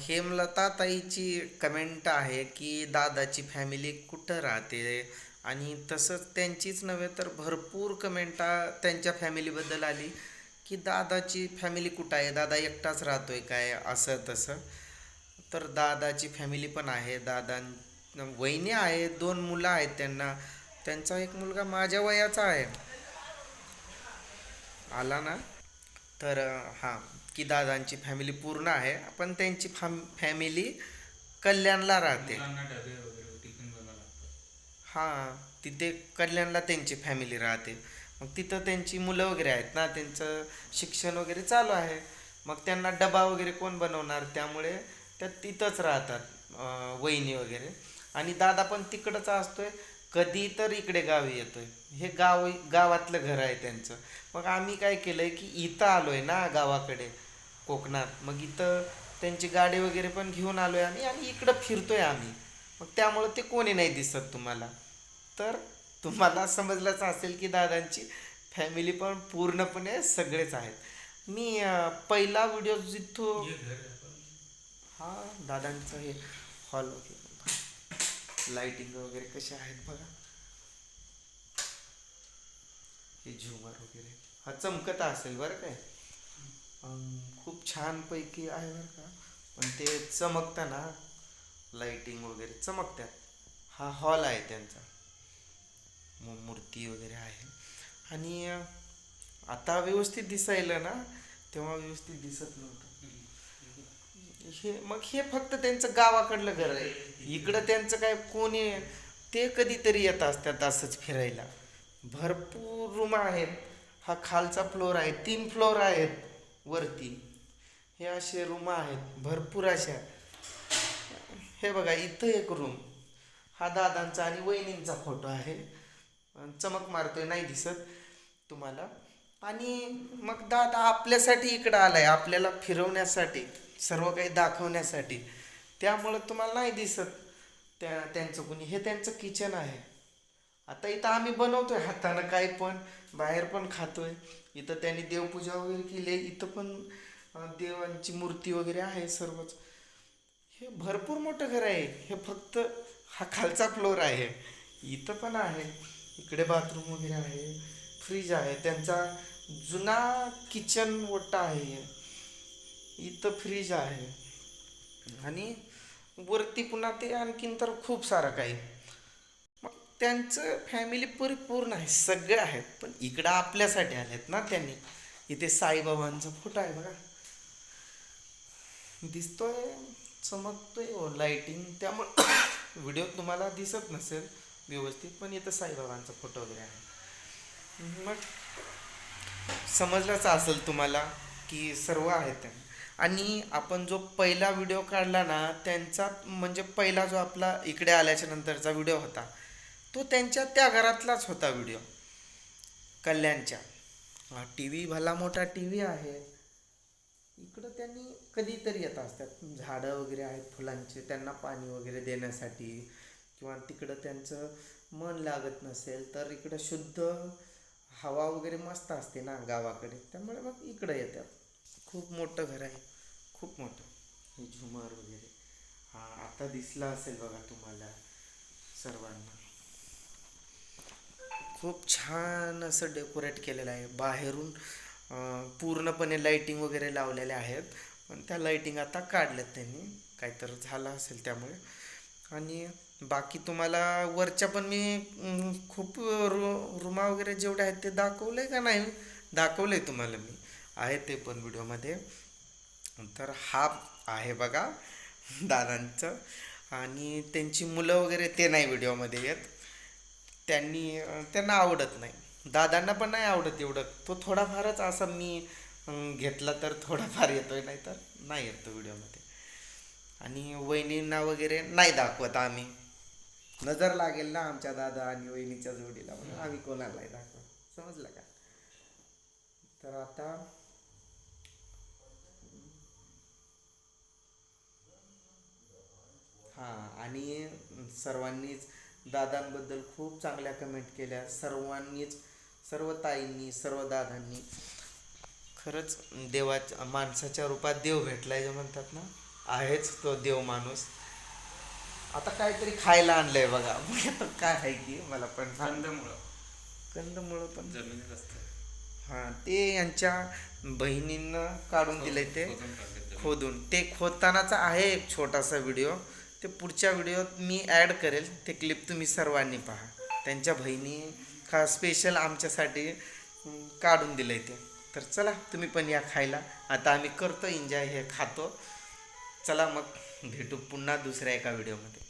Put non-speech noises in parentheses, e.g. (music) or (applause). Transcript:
Hemlata ताईची comment आहे की दादाची फॅमिली कुठं राहते? आणि तसंच त्यांचीच नव्हे तर भरपूर कमेंटा त्यांच्या फॅमिलीबद्दल आली की दादाची फॅमिली कुठं आहे? दादा एकटाच राहतोय काय? असं तसं. तर दादाची फॅमिली पण आहे. दादा वहिनी आहे दोन मुलं आहेत त्यांना. त्यांचा एक मुलगा माझ्या वयाचा आहे. आला ना? तर हां. की दादांची फॅमिली पूर्ण आहे पण त्यांची फॅम फॅमिली कल्याणला राहते. हां तिथे कल्याणला त्यांची फॅमिली राहते. मग तिथं त्यांची मुलं वगैरे आहेत ना त्यांचं शिक्षण वगैरे चालू आहे. मग त्यांना डबा वगैरे कोण बनवणार? त्यामुळे त्या तिथंच राहतात वहिनी वगैरे. आणि दादा पण तिकडंच असतोय कधी तर इकडे गावी येतोय. हे गाव गावातलं घर आहे त्यांचं. मग आम्ही काय केलंय की इथं आलोय ना गावाकडे. कोकणात. मग इथं त्यांची गाडी वगैरे पण घेऊन आलोय आम्ही आणि इकडं फिरतोय आम्ही. मग त्यामुळं ते कोणी नाही दिसत तुम्हाला. तर तुम्हाला समजलंच असेल की दादांची फॅमिली पण पूर्णपणे सगळेच आहेत. मी पहिला व्हिडिओ जिथं हे आहे दादांचं हे हॉल वगैरे. लाइटिंग वगैरे कसे आहेत बघा. हे झुमर वगैरे. हा चमकत असेल बरं काय खूप छानपैकी आहे बरं का. पण ते चमकताना ना लाइटिंग वगैरे चमकतात. हा हॉल आहे त्यांचा. मग मूर्ती वगैरे आहे. आणि आता व्यवस्थित दिसायला ना तेव्हा व्यवस्थित दिसत नव्हतं. हे मग हे फक्त त्यांचं गावाकडलं घर आहे. इकडं त्यांचं काय कोणी ते कधीतरी येत असतात असंच फिरायला. भरपूर रूम आहेत. हा खालचा फ्लोर आहे तीन फ्लोर आहेत. वरती. हे असे रूम आहेत. भरपूर अशा. हे बघा इथं एक रूम हा दादांचा आणि वहिनींचा फोटो आहे. चमक मारतोय नाही दिसत तुम्हाला. आणि मग दादा आपल्यासाठी इकडं आलाय. आपल्याला फिरवण्यासाठी सर्व काही दाखवण्यासाठी. त्यामुळं तुम्हाला नाही दिसत त्या त्यांचं कुणी. हे त्यांचं किचन आहे. आता इथं आम्ही बनवतोय हातानं काय पण बाहेर पण खातोय. इथं त्यांनी देवपूजा वगैरे केली आहे. इथं पण देवांची मूर्ती वगैरे आहे सर्वच. हे भरपूर मोठं घर आहे. हे फक्त हा खालचा फ्लोर आहे. इथं पण आहे. इकडे बाथरूम वगैरे आहे. फ्रीज आहे. त्यांचा जुना किचन वट्टा आहे. इथं फ्रीज आहे. आणि वरती पुन्हा ते आणखीन तर खूप सारं काही. त्यांचं फॅमिली परिपूर्ण आहे सगळे आहेत. पण इकडं आपल्यासाठी आलेत ना त्यांनी. इथे साईबाबांचा फोटो आहे बघा. दिसतोय चमकतोय. हो लाईटिंग त्यामुळे व्हिडिओ तुम्हाला दिसत नसेल व्यवस्थित पण इथं साईबाबांचा फोटो वगैरे आहे. मग समजलंच असेल तुम्हाला की सर्व आहेत आणि आपण जो पहिला व्हिडिओ काढला ना त्यांचा म्हणजे पहिला जो आपला इकडे आल्याच्या नंतरचा व्हिडिओ होता तो त्यांच्या त्या घरातलाच होता व्हिडिओ कल्याणच्या. टी व्ही भला मोठा टी व्ही आहे. इकडं त्यांनी कधीतरी येत असतात. झाडं वगैरे आहेत फुलांचे त्यांना पाणी वगैरे देण्यासाठी. किंवा तिकडं त्यांचं मन लागत नसेल तर इकडं शुद्ध हवा वगैरे मस्त असते ना गावाकडे. त्यामुळे मग इकडं येतात. खूप मोठं घर आहे. खूप मोठं. हे झुमर वगैरे. हा आता दिसला असेल बघा तुम्हाला सर्वांना. खूप छान असं डेकोरेट केलेलं आहे. बाहेरून पूर्णपणे लाईटिंग वगैरे लावलेल्या आहेत. पण त्या लाईटिंग आता काढल्यात त्यांनी. काहीतरी झालं असेल त्यामुळे. आणि बाकी तुम्हाला वरच्या पण मी खूप रू रुमा वगैरे जेवढे आहेत ते दाखवले का नाही? दाखवले तुम्हाला मी. आहे ते पण व्हिडिओमध्ये. तर हा आहे बघा दादांचं. आणि त्यांची मुलं वगैरे ते नाही व्हिडिओमध्ये येत. त्यांनी त्यांना आवडत नाही. दादांना पण नाही आवडत एवढं. तो थोडाफारच असा मी घेतला तर थोडाफार येतोय नाही तर नाही येतो व्हिडिओमध्ये. आणि वहिनींना वगैरे नाही दाखवत आम्ही. नजर लागेल ना आमच्या दादा आणि वहिनीच्या जोडीला म्हणून. आम्ही कोणालाही दाखवत समजलं का? तर आता हां आणि सर्वांनीच दादांबद्दल खूप चांगल्या कमेंट केल्या. सर्वांनीच सर्व ताईंनी सर्व दादांनी. खरंच देवाच्या माणसाच्या रूपात देव भेटलाय जे म्हणतात ना आहेच तो देव माणूस. आता काहीतरी खायला आणलंय बघा. (laughs) काय आहे की मला पण कंदमुळं. कंदमुळं पण. जमिनीत असतं. हा ते यांच्या बहिणींना काढून दिलंय ते. खोदून ते खोदतानाचा आहे एक छोटासा व्हिडिओ ते पुढच्या व्हिडिओत मी ॲड करेल. ते क्लिप तुम्ही सर्वांनी पहा. त्यांच्या बहिणी खा स्पेशल आमच्यासाठी काढून दिलं आहे ते. तर चला तुम्ही पण या खायला. आता आम्ही करतो एन्जॉय हे खातो. चला मग भेटू पुन्हा दुसऱ्या एका व्हिडिओमध्ये.